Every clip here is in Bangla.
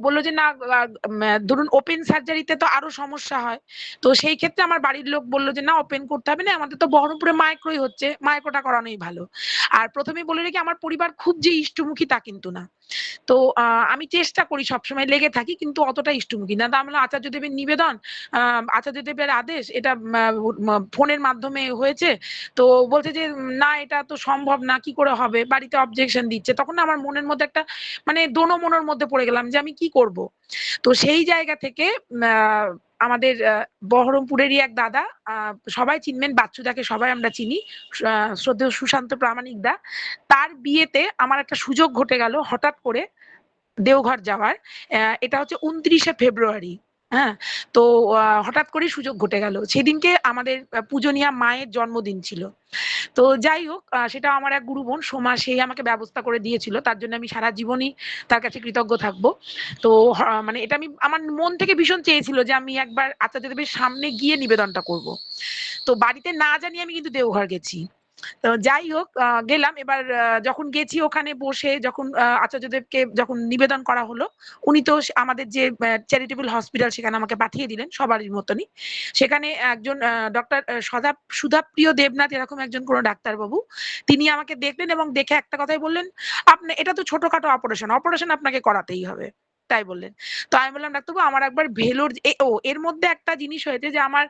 বলল যে না ধরুন ওপেন সার্জারিতে তো আরও সমস্যা হয়। তো সেই ক্ষেত্রে আমার বাড়ির লোক বলল যে, "না ওপেন করতে হবে না। আমাদের তো বহরমপুরে মাইক্রোই হচ্ছে। মাইক্রোটা করানোই ভালো।" আর ১ম এই বলে রেখে আমার পরিবার খুব যে ইষ্টমুখী তা কিন্তু না। তো আমি চেষ্টা করি সবসময় লেগে থাকি কিন্তু অতটা ইষ্টমুখী না। তো আমি বললাম, "আচার্যদেবের নিবেদন, আচার্য দেবের আদেশ এটা ফোনের মাধ্যমে হয়েছে।" তো বলছে যে, "না এটা তো সম্ভব না। কি করে হবে?" বাড়িতে অবজেকশন দিচ্ছে। তখন আমার মনের মধ্যে একটা মানে দোনো-মোনোর মধ্যে পড়ে গেলাম যে আমি কি করব? তো সেই জায়গা থেকে আমাদের বহরমপুরেরই এক দাদা সবাই চিনবেন, বাচ্চুদাকে সবাই আমরা চিনি। শ্রদ্ধেয় সুশান্ত প্রামাণিক দা। তার বিয়েতে আমার একটা সুযোগ ঘটে গেল হঠাৎ করে দেওঘর যাওয়ার। এটা হচ্ছে উনত্রিশে ফেব্রুয়ারি। হ্যাঁ? তো হঠাৎ করেই সুযোগ ঘটে গেল। সেদিনকে আমাদের পূজনীয়া মায়ের জন্মদিন ছিল। তো যাই হোক সেটা আমার এক গুরু বোন সোমা সেই আমাকে ব্যবস্থা করে দিয়েছিল। তার জন্য আমি সারা জীবনই তার কাছে কৃতজ্ঞ থাকব। তো মানে এটা আমি, আমার মন থেকে ভীষণ চেয়েছিল যে আমি একবার আচার্যদেবের সামনে গিয়ে নিবেদনটা করব। তো বাড়িতে না জানিয়ে আমি কিন্তু দেওঘর গেছি। তো যাই হোক গেলাম এবার যখন গেছি ওখানে বসে যখন আচার্যদেবকে যখন নিবেদন করা হলো, উনি তো আমাদের যে চ্যারিটেবল হসপিটাল সেখানে আমাকে পাঠিয়ে দিলেন সবারই মতনই। সেখানে একজন ডক্টর সদা সুধাপ্রিয় দেবনাথ এরকম একজন কোন ডাক্তারবাবু। তিনি আমাকে দেখলেন এবং দেখে একটা কথাই বললেন, "আপনি এটা তো ছোটখাটো অপারেশন। অপারেশন আপনাকে করাতেই হবে।" তাই বললেন। তো আমি বললাম, "ডাক্তারবাবু আমার একবার ভেলোর ও এর মধ্যে একটা জিনিস হয়েছে যে আমার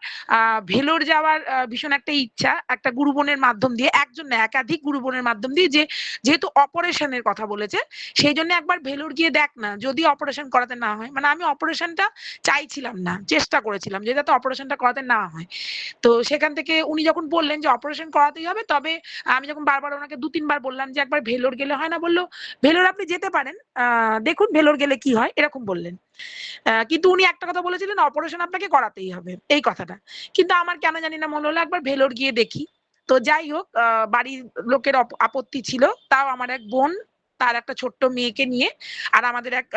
ভেলোর যাওয়ার ভীষণ একটা ইচ্ছা একটা গুরু বোনের মাধ্যম দিয়ে, একজন না একাধিক গুরু বোনের মাধ্যম দিয়ে যে যেহেতু অপারেশন এর কথা বলেছে, সেই জন্য একবার ভেলোর গিয়ে দেখ না যদি অপারেশন করাতে না হয়।" মানে আমি অপারেশনটা চাইছিলাম না। চেষ্টা করেছিলাম যে যাতে অপারেশনটা করাতে না হয়। তো সেখান থেকে উনি যখন বললেন যে অপারেশন করাতেই হবে তবে আমি যখন বারবার ওনাকে দু তিনবার বললাম যে, "একবার ভেলোর গেলে হয় না?" বলল "ভেলোর আপনি যেতে পারেন। দেখুন ভেলোর গেলে কি হয়?" এরকম বললেন। কিন্তু উনি একটা কথা বলেছিলেন, "অপারেশন আপনাকে করাতেই হবে।" এই কথাটা। কিন্তু আমার কেন জানি না মনে হলো একবার ভেলোর গিয়ে দেখি। তো যাই হোক বাড়ির লোকের আপত্তি ছিল। তাও আমার এক বোন তার একটা ছোট্ট মেয়েকে নিয়ে আর আমাদের এক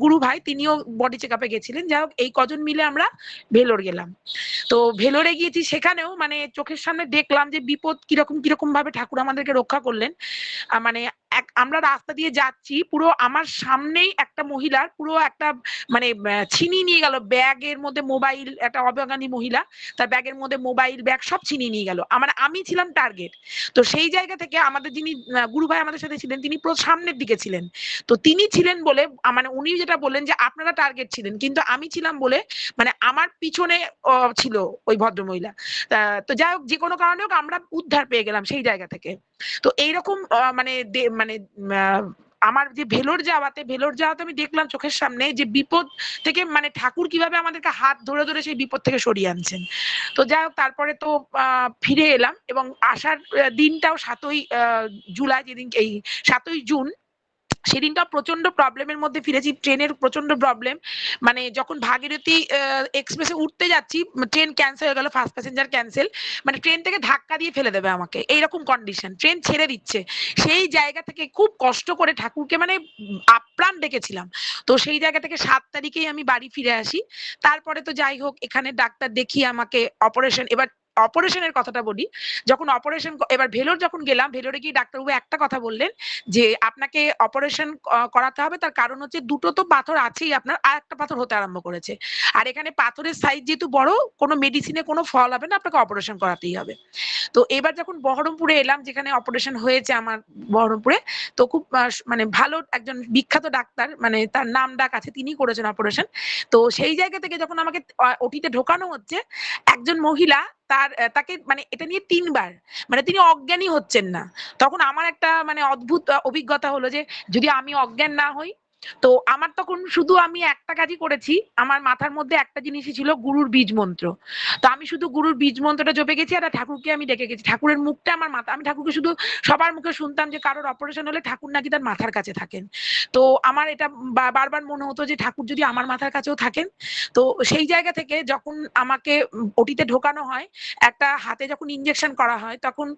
গুরু ভাই তিনিও বডি চেক আপে গেছিলেন। যাই হোক এই কজন মিলে আমরা ভেলোর গেলাম। তো ভেলোরে গিয়েছি সেখানেও মানে চোখের সামনে দেখলাম যে বিপদ কীরকম, কীরকম ভাবে ঠাকুর আমাদেরকে রক্ষা করলেন। মানে এক আমরা রাস্তা দিয়ে যাচ্ছি পুরো আমার সামনেই একটা মহিলার পুরো একটা মানে ছিনিয়ে নিয়ে গেল ব্যাগের মধ্যে মোবাইল একটা অবাঙালি মহিলা। তার ব্যাগের মধ্যে মোবাইল, ব্যাগ সব ছিনিয়ে নিয়ে গেল। আমার আমি ছিলাম টার্গেট। তো সেই জায়গা থেকে আমাদের যিনি গুরু ভাই আমাদের সাথে ছিলেন তিনি পুরো সামনের দিকে ছিলেন। তো তিনি ছিলেন বলে মানে উনি যেটা বললেন যে, "আপনারা টার্গেট ছিলেন।" কিন্তু আমি ছিলাম বলে মানে আমার পিছনে ছিল ওই ভদ্রমহিলা। তা তো যাই হোক যে কোনো কারণে হোক আমরা উদ্ধার পেয়ে গেলাম সেই জায়গা থেকে। তো এইরকম মানে দে মানে আমার যে ভেলোর যাওয়াতে, ভেলোর যাওয়াতে আমি দেখলাম চোখের সামনে যে বিপদ থেকে মানে ঠাকুর কীভাবে আমাদেরকে হাত ধরে, ধরে সেই বিপদ থেকে সরিয়ে আনছেন। তো যাই হোক তারপরে তো ফিরে এলাম এবং আসার দিনটাও ৭ ই জুলাই যেদিন এই সাতই জুন সেদিনটা প্রচণ্ড প্রবলেম এর মধ্যে ফিরেছি। ট্রেনের প্রচণ্ড প্রবলেম। মানে যখন ভাগীরথী এক্সপ্রেসে উঠতে যাচ্ছি ট্রেন ক্যান্সেল হয়ে গেল। First passenger cancel. মানে ট্রেন থেকে ধাক্কা দিয়ে ফেলে দেবে আমাকে। এইরকম কন্ডিশন। ট্রেন ছেড়ে দিচ্ছে। সেই জায়গা থেকে খুব কষ্ট করে ঠাকুরকে মানে আপ্রাণ ডেকেছিলাম। তো সেই জায়গা থেকে সাত তারিখেই আমি বাড়ি ফিরে আসি। তারপরে তো যাই হোক, এখানে ডাক্তার দেখিয়ে আমাকে অপারেশন এবার অপারেশন এর কথাটা বলি। যখন অপারেশন এবার ভেলোর যখন গেলাম, ভেলোরে গিয়ে ডাক্তারবাবু একটা কথা বললেন যে, "আপনাকে অপারেশন করাতে হবে। তার কারণ হচ্ছে দুটো তো পাথর আছেই আপনার, আর একটা পাথর হতে আরম্ভ করেছে। আর এখানে পাথরের সাইজ যেহেতু বড়, কোনো মেডিসিনে কোনো ফল হবে না। আপনাকে অপারেশন করাতেই হবে।" তো এবার যখন বহরমপুরে এলাম যেখানে অপারেশন হয়েছে আমার বহরমপুরে, তো খুব মানে ভালো একজন বিখ্যাত ডাক্তার মানে তার নাম ডাক আছে তিনিই করেছেন অপারেশন। তো সেই জায়গা থেকে যখন আমাকে ওটিতে ঢোকানো হচ্ছে, একজন মহিলা তার তাকে মানে এটা নিয়ে তিনবার মানে তিনি অজ্ঞানই হচ্ছেন না। তখন আমার একটা মানে অদ্ভুত অভিজ্ঞতা হলো যে যদি আমি অজ্ঞান না হই? তো আমার তখন শুধু আমি একটা কাজই করেছি। আমার মাথার মধ্যে একটা জিনিসই ছিল গুরুর বীজ মন্ত্র। তো আমি শুধু গুরুর বীজ মন্ত্রটা জপে গেছি আর ঠাকুরকে আমি ডেকে গেছি। ঠাকুরের মুখটা আমার মাথা, আমি ঠাকুরকে শুধু সবার মুখে শুনতাম যে কারোর অপারেশন হলে ঠাকুর নাকি তার মাথার কাছে থাকেন। তো আমার এটা বারবার মনে হতো যে ঠাকুর যদি আমার মাথার কাছেও থাকেন? তো সেই জায়গা থেকে যখন আমাকে ওটিতে ঢোকানো হয়, একটা হাতে যখন ইঞ্জেকশন করা হয় তখন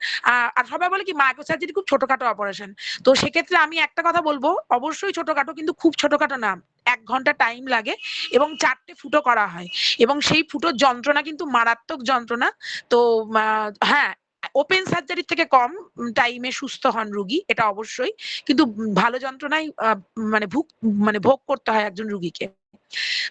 আর সবাই বলে কি মাইক্রো সার্জারি খুব ছোটখাটো অপারেশন। তো সেক্ষেত্রে আমি একটা কথা বলব অবশ্যই ছোটখাটো কিন্তু খুব ছোটখাটো না। এক ঘণ্টা টাইম লাগে এবং চারটে ফুটো করা হয় এবং সেই ফুটোর যন্ত্রণা কিন্তু মারাত্মক যন্ত্রণা। তো হ্যাঁ, ওপেন সার্জারির থেকে কম টাইমে সুস্থ হন রুগী, এটা অবশ্যই। কিন্তু ভালো যন্ত্রণায় মানে ভুগ মানে ভোগ করতে হয় একজন রুগীকে।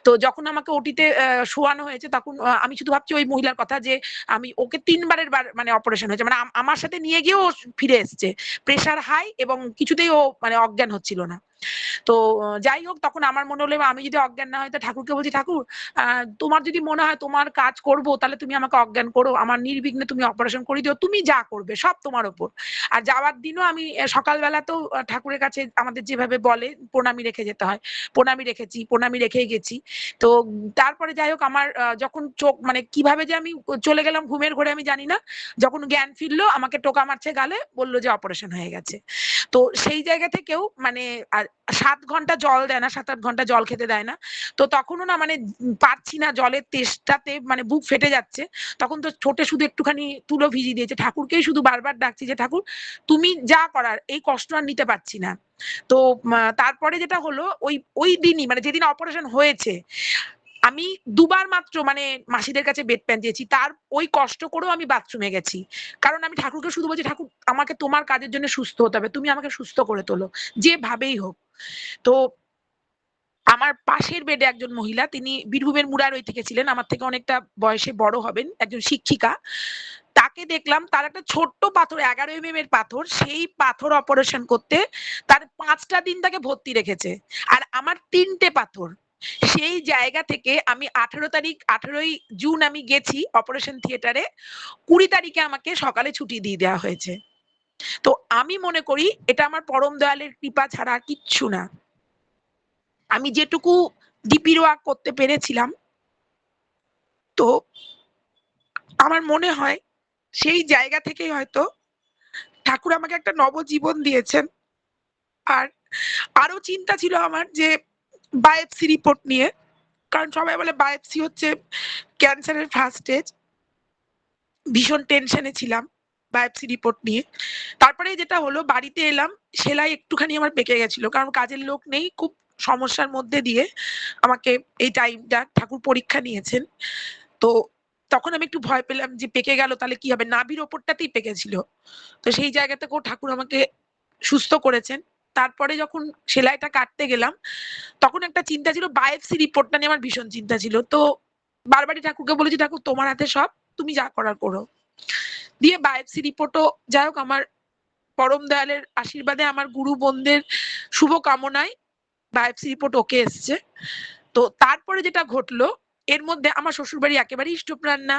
তো যখন আমাকে ওটিতে শোয়ানো হয়েছে, তখন আমি শুধু ভাবছি ওই মহিলার কথা যে, আমি ওকে তিনবারের বার মানে অপারেশন হয়েছে। মানে আমার সাথে নিয়ে গিয়েও ফিরে এসছে। প্রেসার হাই এবং কিছুতেই ও মানে অজ্ঞান হচ্ছিল না। তো যাই হোক তখন আমার মনে হলো আমি যদি অজ্ঞান না হয় তো ঠাকুরকে বলছি ঠাকুর তোমার যদি মনে হয় তোমার কাজ করব তাহলে তুমি আমাকে অজ্ঞান করো। আমার নির্বিঘ্নে তুমি অপারেশন করে দিও। তুমি যা করবে সব তোমার ওপর। আর যাওয়ার দিনও আমি আহ, সকালবেলাতেও আহ, ঠাকুরের কাছে আমাদের যেভাবে বলে প্রণামী রেখে যেতে হয়। প্রণামী রেখেছি প্রণামী রেখেই গেছি। তো তারপরে যাই হোক আমার যখন চোখ মানে কীভাবে যে আমি চলে গেলাম ঘুমের ঘরে আমি জানি না। যখন জ্ঞান ফিরলো আমাকে টোকা মারছে গালে বলল যে অপারেশন হয়ে গেছে। তো সেই জায়গা থেকেও মানে সাত ঘণ্টা জল দেয় না, সাত আট ঘণ্টা জল খেতে দেয় না। তো তখনও না মানে পারছি না, জলের তেষ্টাতে মানে বুক ফেটে যাচ্ছে। তখন তো ছোটে শুধু একটুখানি তুলো ভিজি দিয়েছে। ঠাকুরকেই শুধু বারবার ডাকছি যে, ঠাকুর, তুমি যা করার, এই কষ্ট আর নিতে পারছি না। তো তারপরে যেটা হলো, ওই ওই দিনই মানে যেদিন অপারেশন হয়েছে আমি দুবার মাত্র মানে মাসিদের কাছে বেড প্যান দিয়েছি। তার ওই কষ্ট করেও আমি বাথরুমে গেছি। কারণ আমি ঠাকুরকে শুধু বলছি, ঠাকুর, আমাকে তোমার কাজের জন্য সুস্থ হতে হবে। তুমি আমাকে সুস্থ করে তোলো। যেভাবেই হোক। তো আমার পাশের বেডে একজন মহিলা, তিনি বীরভূমের মুরারই থেকে ছিলেন। আমার থেকে অনেকটা বয়সে বড় হবেন, একজন শিক্ষিকা। তাকে দেখলাম, তার একটা ছোট্ট পাথর, এগারো এম এর পাথর, সেই পাথর অপারেশন করতে তার পাঁচটা দিন তাকে ভর্তি রেখেছে। আর আমার তিনটে পাথর সেই জায়গা থেকে আমি আঠেরো তারিখ, আঠেরোই জুন আমি গেছি অপারেশন থিয়েটারে কুড়ি তারিখে আমাকে সকালে ছুটি দিয়ে দেওয়া হয়েছে। তো আমি মনে করি এটা আমার পরম দয়ালের কৃপা ছাড়া কিচ্ছু না। আমি যেটুকু ডিপির ওয়ার্ক করতে পেরেছিলাম, তো আমার মনে হয় সেই জায়গা থেকেই হয়তো ঠাকুর আমাকে একটা নবজীবন দিয়েছেন। আর আরও চিন্তা ছিল আমার যে বায়োপসি রিপোর্ট নিয়ে। কারণ সবাই বলে বায়োপসি হচ্ছে ক্যান্সারের ফার্স্ট স্টেজ ভীষণ টেনশনে ছিলাম বায়োপসি রিপোর্ট নিয়ে। তারপরে যেটা হলো, বাড়িতে এলাম, সেলাই একটুখানি আমার পেকে গেছিল। কারণ কাজের লোক নেই, খুব সমস্যার মধ্যে দিয়ে আমাকে এই টাইমটা ঠাকুর পরীক্ষা নিয়েছেন। তো তখন আমি একটু ভয় পেলাম যে, পেকে গেল তাহলে কি হবে? নাভির ওপরটাতেই পেকেছিল তো সেই জায়গা থেকেও ঠাকুর আমাকে সুস্থ করেছেন। তারপরে যখন সেলাইটা কাটতে গেলাম, তখন একটা চিন্তা ছিল বায়োপসি রিপোর্টটা নিয়ে আমার ভীষণ চিন্তা ছিল। তো বারবারই ঠাকুরকে বলেছি, ঠাকুর, তোমার হাতে সব, তুমি যা করার করো। দিয়ে বায়োপসি রিপোর্টও যাই হোক, আমার পরম দয়ালের আশীর্বাদে আমার গুরু বোনদের শুভ কামনায় বায়োপসি রিপোর্ট ওকে এসছে। তো তারপরে যেটা ঘটলো, এর মধ্যে আমার শ্বশুরবাড়ি একেবারেই ইষ্টপ্রাণ না।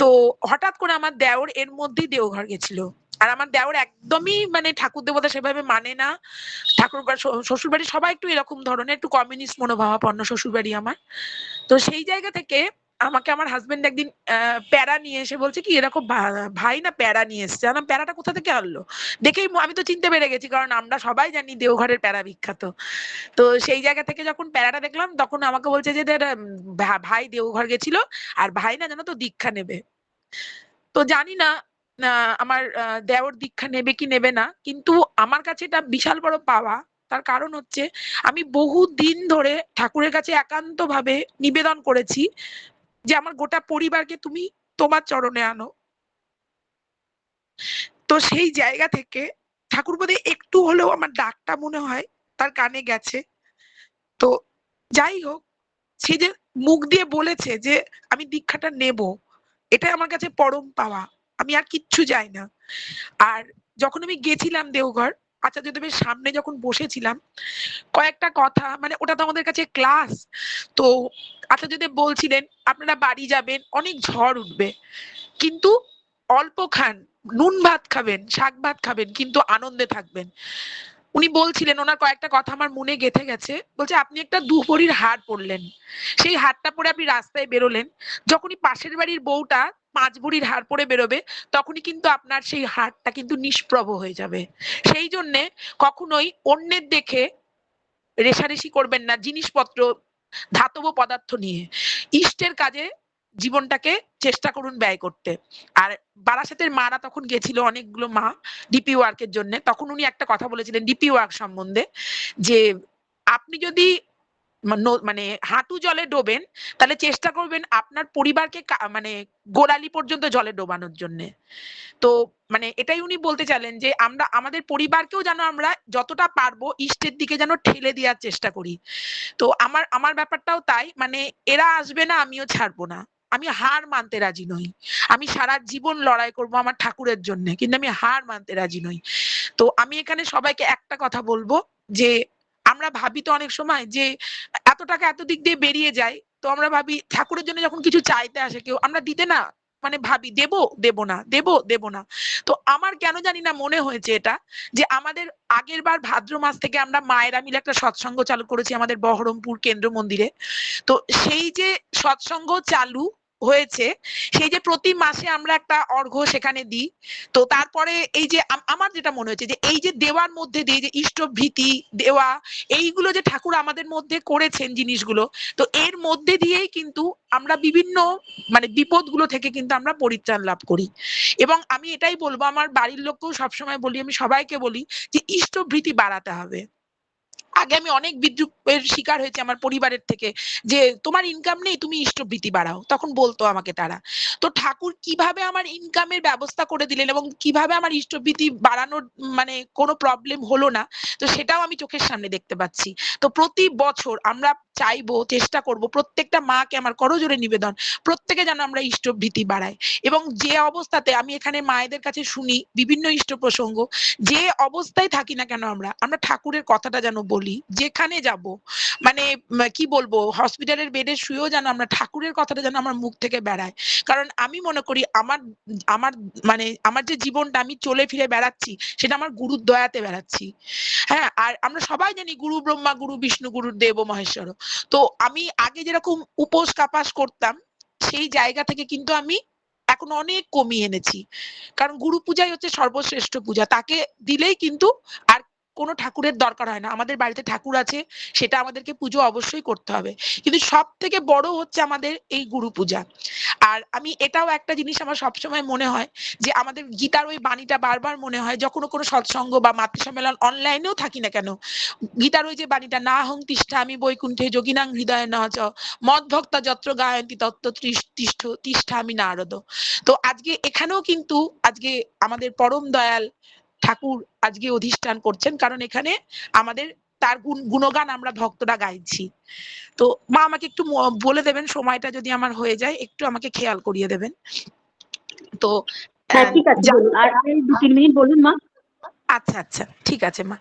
তো হঠাৎ করে আমার দেওর এর মধ্যেই দেওঘর গেছিল। আর আমার দেওর একদমই মানে ঠাকুর দেবতা সেভাবে মানে না। ঠাকুর শ্বশুরবাড়ি সবাই একটু এরকম ধরনের একটু কমিউনিস্ট মনোভাবাপন্ন শ্বশুরবাড়ি আমার। তো সেই জায়গা থেকে আমাকে আমার হাজবেন্ড একদিন প্যারা নিয়ে এসে বলছে কি এরকম ভাই না প্যারা নিয়ে এসছে? জানো প্যারাটা কোথা থেকে আনলো? দেখেই আমি তো চিনতে পেরে গেছি কারণ আমরা সবাই জানি দেওঘরের প্যারা বিখ্যাত। তো সেই জায়গা থেকে যখন প্যারাটা দেখলাম তখন আমাকে বলছে যে "এটা, ভাই দেওঘর গেছিল আর ভাই না জানো তো দীক্ষা নেবে। তো জানি না আমার দেওর দীক্ষা নেবে কি নেবে না, কিন্তু আমার কাছে এটা বিশাল বড় পাওয়া। তার কারণ হচ্ছে, আমি বহু দিন ধরে ঠাকুরের কাছে একান্ত ভাবে নিবেদন করেছি যে আমার গোটা পরিবারকে তুমি তোমার চরণে আনো। তো সেই জায়গা থেকে ঠাকুর বোধে একটু হলেও আমার ডাকটা মনে হয়, তার কানে গেছে। তো যাই হোক, সে যে মুখ দিয়ে বলেছে যে আমি দীক্ষাটা নেব, এটাই আমার কাছে পরম পাওয়া। আমি আর কিচ্ছু যাই না। আর যখন আমি গেছিলাম দেওঘর আচার্যদেবের সামনে যখন বসেছিলাম, কয়েকটা কথা মানে ওটা তো আমাদের কাছে ক্লাস তো আচার্যদেব বলছিলেন, আপনারা বাড়ি যাবেন, অনেক ঝড় উঠবে, কিন্তু অল্প খান নুন ভাত খাবেন, শাক ভাত খাবেন, কিন্তু আনন্দে থাকবেন। উনি বলছিলেন, ওনার কয়েকটা কথা আমার মনে গেথে গেছে। বলছে, আপনি একটা দুহরির হার পরলেন। সেই হারটা পরে আপনি রাস্তায় বেরোলেন। যখনই পাশের বাড়ির বউটা পাঁচ ভরির হার পরে বেরোবে, তখনই কিন্তু আপনার সেই হারটা কিন্তু নিষ্প্রভ হয়ে যাবে। সেই জন্যে কখনোই অন্যের দেখে রেশারেশি করবেন না জিনিসপত্র, ধাতব পদার্থ নিয়ে। ইষ্টের কাজে জীবনটাকে চেষ্টা করুন ব্যয় করতে। আর বারাসাতের মারা তখন গেছিল অনেকগুলো মা ডিপি ওয়ার্কের জন্য। তখন উনি একটা কথা বলেছিলেন ডিপি ওয়ার্ক সম্বন্ধে যে, আপনি যদি মানে হাঁটু জলে ডোবেন, তাহলে চেষ্টা করবেন আপনার পরিবারকে মানে গোড়ালি পর্যন্ত জলে ডোবানোর জন্য। তো মানে এটাই উনি বলতে চাইলেন যে, আমরা, আমাদের পরিবারকেও যেন আমরা যতটা পারব ইষ্টের দিকে যেন ঠেলে দেওয়ার চেষ্টা করি। তো আমার আমার ব্যাপারটাও তাই। মানে এরা আসবে না, আমিও ছাড়বো না। আমি হার মানতে রাজি নই। আমি সারা জীবন লড়াই করব আমার ঠাকুরের জন্য, কিন্তু আমি হার মানতে রাজি নই। তো আমি এখানে সবাইকে একটা কথা বলব যে, আমরা ভাবি তো অনেক সময় যে, এত টাকা এত দিক দিয়ে বেরিয়ে যায়, তো আমরা ভাবি ঠাকুরের জন্য যখন কিছু চাইতে আসে কেউ, আমরা দিতে না মানে ভাবি দেব দেব না, দেব দেব না। তো আমার কেন জানি না মনে হয়েছে এটা, যে আমাদের আগের বার ভাদ্র মাস থেকে আমরা মায়েরা মিলে একটা সৎসঙ্গ চালু করেছি আমাদের বহরমপুর কেন্দ্র মন্দিরে। তো সেই যে সৎসঙ্গ চালু হয়েছে। সেই যে প্রতি মাসে আমরা একটা অর্ঘ্য সেখানে দিই। তো তারপরে এই যে আমার যেটা মনে হয়েছে যে এই যে দেওয়ার মধ্যে দিয়ে যে ইষ্টভীতি দেওয়া, এইগুলো যে ঠাকুর আমাদের মধ্যে করেছেন জিনিসগুলো, তো এর মধ্যে দিয়েই কিন্তু আমরা বিভিন্ন মানে বিপদগুলো থেকে কিন্তু আমরা পরিত্রাণ লাভ করি। এবং আমি এটাই বলব, আমার বাড়ির লোককেও সবসময় বলি, আমি সবাইকে বলি যে ইষ্টভীতি বাড়াতে হবে। আগে আমি অনেক বিদ্রুপের শিকার হয়েছে আমার পরিবারের থেকে, যে তোমার ইনকাম নেই, তুমি ইষ্টভীতি বাড়াও। তখন বলতো আমাকে তারা। তো ঠাকুর কীভাবে আমার ইনকামের ব্যবস্থা করে দিলেন এবং কীভাবে আমার ইষ্টভীতি বাড়ানোর মানে কোনো প্রবলেম হলো না, তো সেটাও আমি চোখের সামনে দেখতে পাচ্ছি। তো প্রতি বছর আমরা চাইব, চেষ্টা করব, প্রত্যেকটা মাকে আমার করজোরে নিবেদন, প্রত্যেকে যেন আমরা ইষ্টভীতি বাড়াই। এবং যে অবস্থাতে আমি এখানে মায়েদের কাছে শুনি বিভিন্ন ইষ্ট প্রসঙ্গ যে অবস্থায় থাকি না কেন আমরা আমরা ঠাকুরের কথাটা যেন বলি। যেখানে যাব। মানে কি বলব হসপিটালের বেডে শুয়েও যেন আমরা, ঠাকুরের কথাটা যেন আমার মুখ থেকে বেড়ায়। কারণ আমি মনে করি, আমার আমার মানে আমার যে জীবনটা আমি চলে ফিরে বেড়াচ্ছি, সেটা আমার গুরুর দয়াতে বেড়াচ্ছি। হ্যাঁ আর আমরা সবাই জানি, গুরু ব্রহ্মা, গুরু বিষ্ণু, গুরু দেব মহেশ্বর। তো আমি আগে যেরকম উপোস কাপাস করতাম, সেই জায়গা থেকে কিন্তু আমি এখন অনেক কমিয়ে এনেছি। কারণ গুরু পূজাই হচ্ছে সর্বশ্রেষ্ঠ পূজা। তাকে দিলেই কিন্তু আর কোনো ঠাকুরের দরকার হয় না। আমাদের বাড়িতে ঠাকুর আছে, সেটা আমাদেরকে পুজো অবশ্যই করতে হবে। কিন্তু সব থেকে বড় হচ্ছে আমাদের এই গুরু পূজা। আর আমি এটাও একটা জিনিস আমার সবসময় মনে হয় যে আমাদের গীতার ওই বাণীটা বারবার মনে হয় যখন কোনো সৎসঙ্গ বা মাতৃ সম্মেলন অনলাইনেও থাকি না কেন, গীতার ওই যে বাণীটা, না হং তিষ্ঠা আমি বৈকুণ্ঠে যোগিনাং হৃদয় ন চ, মদ ভক্তা যত্র গায়ন্তী তত্ত্ব তিষ্ঠ তিষ্ঠা আমি নারদ। তো আজকে এখানেও কিন্তু, আজকে আমাদের পরম দয়াল ঠাকুর আজকে অধিষ্ঠান করছেন কারণ এখানে আমাদের তার গুণ গুণগান আমরা ভক্তরা গাইছি। তো মা আমাকে একটু বলে দেবেন সময়টা যদি আমার হয়ে যায় একটু আমাকে খেয়াল করিয়ে দেবেন। তো হ্যাঁ ঠিক আছে বলুন। আর আর দু তিন মিনিট বলুন মা। আচ্ছা আচ্ছা ঠিক আছে মা।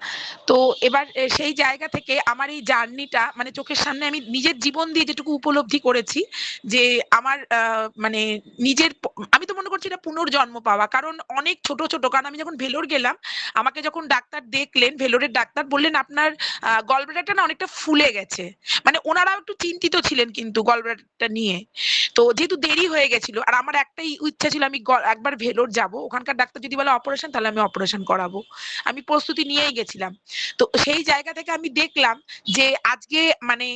তো এবার সেই জায়গা থেকে আমার এই জার্নিটা মানে চোখের সামনে আমি নিজের জীবন দিয়ে যেটুকু উপলব্ধি করেছি যে আমার আহ, মানে নিজের আমি মনে করছি এটা পুনর্জন্ম পাওয়া। কারণ অনেক ছোট ছোট। কারণ আমি যখন ভেলোর গেলাম, আমাকে যখন ডাক্তার দেখলেন, ভেলোরের ডাক্তার বললেন, আপনার গলব্লাডারটা না অনেকটা ফুলে গেছে। মানে ওনারাও একটু চিন্তিত ছিলেন কিন্তু গলব্লাডারটা নিয়ে। তো যেহেতু দেরি হয়ে গেছিল, আর আমার একটাই ইচ্ছা ছিল, আমি একবার ভেলোর যাব। ওখানকার ডাক্তার যদি বলে অপারেশন, তাহলে আমি অপারেশন করাবো। আমি প্রস্তুতি নিয়েই গেছিলাম। তো সেই জায়গা থেকে আমি দেখলাম যে, আজকে মানে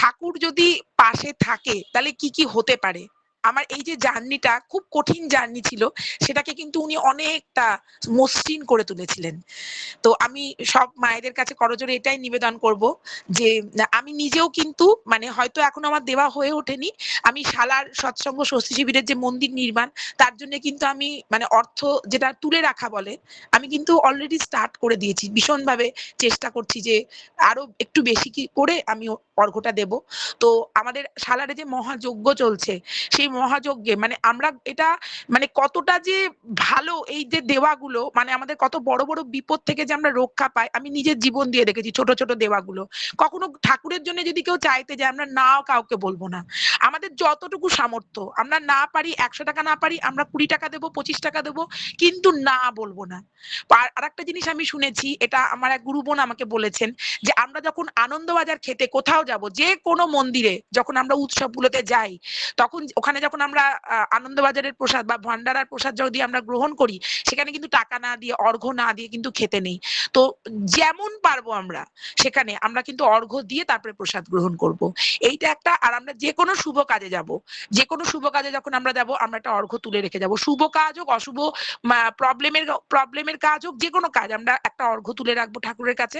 ঠাকুর যদি পাশে থাকে, তাহলে কি কি হতে পারে? আমার এই যে জার্নিটা, খুব কঠিন জার্নি ছিল, সেটাকে কিন্তু উনি অনেকটা মসৃণ করে তুলেছিলেন। তো আমি সব মায়েদের কাছে করজোরে এটাই নিবেদন করব যে, আমি নিজেও কিন্তু মানে হয়তো এখন আমার দেওয়া হয়ে ওঠেনি, আমি শালার সৎসঙ্গ ষষ্ঠী শিবিরের যে মন্দির নির্মাণ, তার জন্য কিন্তু আমি মানে অর্থ যেটা তুলে রাখা বলে, আমি কিন্তু অলরেডি স্টার্ট করে দিয়েছি। ভীষণভাবে চেষ্টা করছি যে, আরও একটু বেশি কি করে আমি অর্ঘ্যটা দেব। তো আমাদের সালারে যে মহাযজ্ঞ চলছে, সেই মহাযজ্ঞে মানে আমরা এটা মানে কতটা যে ভালো এই যে দেওয়াগুলো মানে আমাদের কত বড় বড় বিপদ থেকে যে আমরা রক্ষা পাই, আমি নিজের জীবন দিয়ে দেখেছি ছোট ছোট দেওয়াগুলো। কখনো ঠাকুরের জন্য যদি কেউ চাইতে যায়, আমরা নাও কাউকে বলব না। আমাদের যতটুকু সামর্থ্য, আমরা না পারি, একশো টাকা না পারি, আমরা কুড়ি টাকা দেবো, পঁচিশ টাকা দেবো, কিন্তু না বলব না। আর আরেকটা জিনিস আমি শুনেছি, এটা আমার এক গুরু বোন আমাকে বলেছেন যে, আমরা যখন আনন্দবাজার খেতে কোথাও যাব যে কোনো মন্দিরে যখন আমরা উৎসবগুলোতে যাই, তখন ওখানে যখন আমরা আনন্দবাজারের প্রসাদ বা ভান্ডারার প্রসাদ যদি আমরা গ্রহণ করি, সেখানে কিন্তু টাকা না দিয়ে, অর্ঘ্য না দিয়ে কিন্তু খেতে নেই। তো যেমন পারব আমরা, সেখানে আমরা কিন্তু অর্ঘ্য দিয়ে তারপরে প্রসাদ গ্রহণ করব। এইটা একটা, আর আমরা যে কোনো শুভ কাজে যাব। যে কোনো শুভ কাজে যখন আমরা যাব, আমরা একটা অর্ঘ্য তুলে রেখে যাব। শুভ কাজ হোক, অশুভ প্রবলেমের প্রবলেমের কাজ হোক, যে কোনো কাজ, আমরা একটা অর্ঘ্য তুলে রাখব ঠাকুরের কাছে।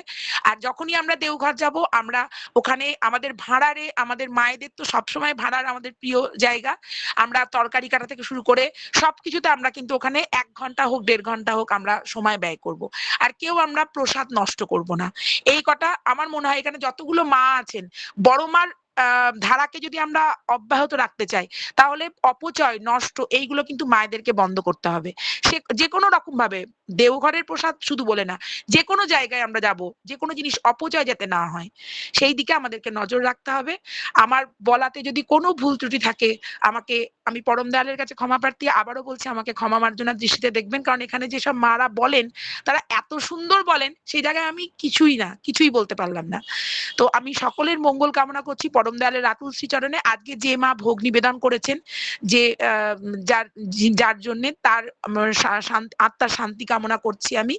আর যখনই আমরা দেওঘর যাব, আমরা ওখানে আমাদের ভাঁড়ারে, আমাদের মায়েদের তো সবসময় ভাঁড়ার আমাদের প্রিয় জায়গা। আমরা তরকারি কাটা থেকে শুরু করে সবকিছুতে আমরা কিন্তু ওখানে এক ঘণ্টা হোক, দেড় ঘণ্টা হোক আমরা সময় ব্যয় করব। আর কেউ আমরা প্রসাদ নষ্ট করব না। এই কটা আমার মনে হয় এখানে যতগুলো মা আছেন, বড় মার ধারাকে যদি আমরা অব্যাহত রাখতে চাই, তাহলে অপচয়, নষ্ট এইগুলো কিন্তু মায়েদেরকে বন্ধ করতে হবে। সে যে কোনো রকম ভাবে দেওঘরের প্রসাদ শুধু বলে না যে কোনো জায়গায় আমরা যাব যে কোনো জিনিস অপচয় যাতে না হয়, সেই দিকে আমাদেরকে নজর রাখতে হবে। আমার বলাতে যদি কোনো ভুল ত্রুটি থাকে, আমাকে, আমি পরম দয়ালের কাছে ক্ষমা প্রার্থী, আবারও বলছি আমাকে ক্ষমা মার্জনার দৃষ্টিতে দেখবেন, কারণ এখানে যেসব মারা বলেন, তারা এত সুন্দর বলেন, সেই জায়গায় আমি কিছুই না, কিছুই বলতে পারলাম না। তো আমি সকলের মঙ্গল কামনা করছি পরম দয়ালের রাতুল শ্রীচরণে। আজকে যে মা ভোগ নিবেদন করেছেন, যে যার যার জন্যে তার আত্মার শান্তি কামনা করছি আমি।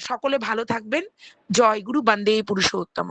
সকলে ভালো থাকবেন। জয় গুরু বন্দে পুরুষোত্তম